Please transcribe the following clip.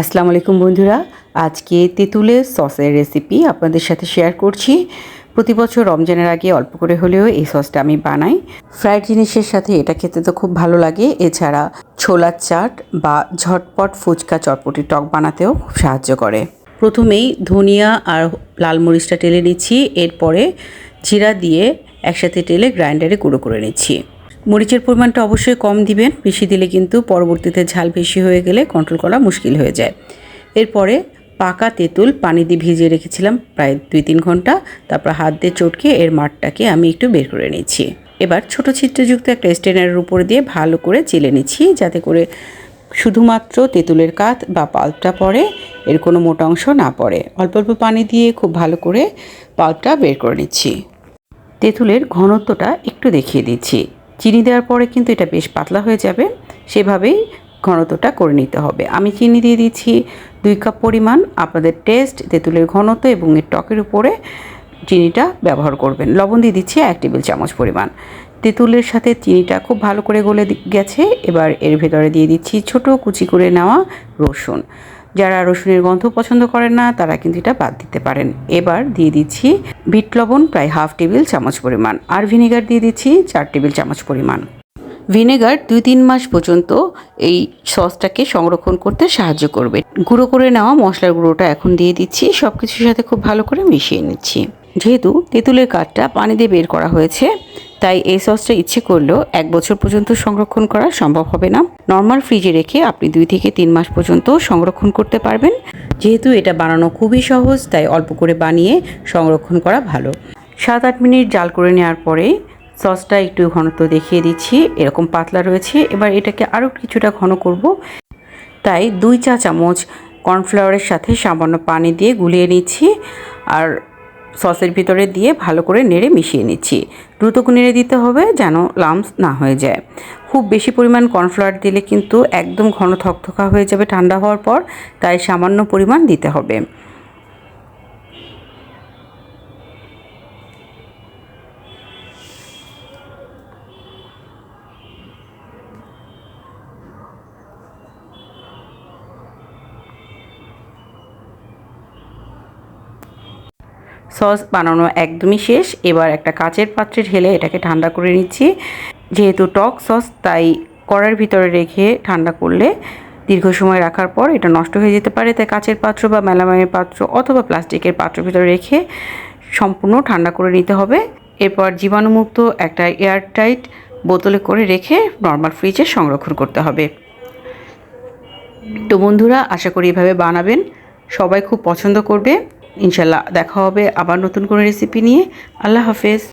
আসসালামু আলাইকুম বন্ধুরা। আজকে তেঁতুলের সসের রেসিপি আপনাদের সাথে শেয়ার করছি। প্রতি বছর রমজানের আগে অল্প করে হলেও এই সসটা আমি বানাই। ফ্রাইড জিনিসের সাথে এটা খেতে তো খুব ভালো লাগে। এছাড়া ছোলার চাট বা ঝটপট ফুচকা চটপটি টক বানাতেও খুব সাহায্য করে। প্রথমেই ধনিয়া আর লাল মরিচটা টেলে নিচ্ছি। এরপরে জিরা দিয়ে একসাথে টেলে গ্রাইন্ডারে গুঁড়ো করে নিচ্ছি। মরিচের পরিমাণটা অবশ্যই কম দিবেন, বেশি দিলে কিন্তু পরবর্তীতে ঝাল বেশি হয়ে গেলে কন্ট্রোল করা মুশকিল হয়ে যায়। এরপরে পাকা তেঁতুল পানি দিয়ে ভিজিয়ে রেখেছিলাম প্রায় দুই তিন ঘণ্টা, তারপর হাত দিয়ে চটকে এর মাঠটাকে আমি একটু বের করে নিচ্ছি। এবার ছোট ছিদ্রযুক্ত একটা স্টেনারের উপর দিয়ে ভালো করে চেলে নিচ্ছি, যাতে করে শুধুমাত্র তেঁতুলের কাত বা পাল্পটা পড়ে, এর কোনো মোটা অংশ না পড়ে। অল্প অল্প পানি দিয়ে খুব ভালো করে পাল্পটা বের করে নিচ্ছি। তেঁতুলের ঘনত্বটা একটু দেখিয়ে দিচ্ছি। চিনি দেওয়ার পরে কিন্তু এটা বেশ পাতলা হয়ে যাবে। সেভাবেই ঘনত্বটা করে নিতে হবে। আমি চিনি দিয়ে দিচ্ছি দুই কাপ পরিমাণ আপনাদের টেস্ট, তেঁতুলের ঘনত্ব এবং এর টকের উপরে চিনিটা ব্যবহার করবেন। লবণ দিয়ে দিচ্ছি এক টেবিল চামচ পরিমাণ। তেঁতুলের সাথে চিনিটা খুব ভালো করে গলে গেছে। এবার এর ভেতরে দিয়ে দিচ্ছি ছোট কুচি করে নেওয়া রসুন। যারা রসুনের গন্ধ পছন্দ করেন না, তারা কিন্তু এটা বাদ দিতে পারেন। এবার দিয়ে দিচ্ছি বিট লবণ, প্রায় হাফ টেবিল চামচ পরিমাণ, আর ভিনেগার দিয়ে দিচ্ছি চার টেবিল চামচ পরিমাণ। ভিনেগার দুই তিন মাস পর্যন্ত এই সসটাকে সংরক্ষণ করতে সাহায্য করবে। গুঁড়ো করে নেওয়া মশলার গুঁড়োটা এখন দিয়ে দিচ্ছি সব কিছুর সাথে খুব ভালো করে মিশিয়ে নিচ্ছি। যেহেতু তেঁতুলের কাঠটা পানি দিয়ে বের করা হয়েছে তাই এই সসটা ইচ্ছে করলেও এক বছর পর্যন্ত সংরক্ষণ করা সম্ভব হবে না। নর্মাল ফ্রিজে রেখে আপনি দুই থেকে তিন মাস পর্যন্ত সংরক্ষণ করতে পারবেন। যেহেতু এটা বানানো খুবই সহজ, তাই অল্প করে বানিয়ে সংরক্ষণ করা ভালো। সাত আট মিনিট জাল করে নেওয়ার পরে সসটা একটু ঘনত্ব দেখিয়ে দিচ্ছি। এরকম পাতলা রয়েছে। এবার এটাকে আরও কিছুটা ঘন করব। তাই দুই চা চামচ কর্নফ্লাওয়ারের সাথে সামান্য পানি দিয়ে গুলিয়ে নিচ্ছি। আর সসের ভিতরে দিয়ে ভালো করে নেড়ে মিশিয়ে নিচ্ছি। দ্রুত নেড়ে দিতে হবে যেন লামস না হয়ে যায়। খুব বেশি পরিমাণ কর্নফ্লাওয়ার দিলে কিন্তু একদম ঘন থকথকা হয়ে যাবে ঠান্ডা হওয়ার পর, তাই সামান্য পরিমাণ দিতে হবে। সস বানানো একদমই শেষ। এবার একটা কাচের পাত্রে ঢেলে এটাকে ঠান্ডা করে নিচ্ছি। যেহেতু টক সস, তাই কড়ার ভিতরে রেখে ঠান্ডা করলে দীর্ঘ সময় রাখার পর এটা নষ্ট হয়ে যেতে পারে। তাই কাচের পাত্র বা মেলামাইনের পাত্র অথবা প্লাস্টিকের পাত্রের ভিতরে রেখে সম্পূর্ণ ঠান্ডা করে নিতে হবে। এরপর জীবাণুমুক্ত একটা এয়ারটাইট বোতলে করে রেখে নর্মাল ফ্রিজে সংরক্ষণ করতে হবে। তো বন্ধুরা, আশা করি এভাবে বানাবেন। সবাই খুব পছন্দ করবে। ইনশাল্লাহ দেখা হবে আবার নতুন কোনো রেসিপি নিয়ে। আল্লাহ হাফেজ।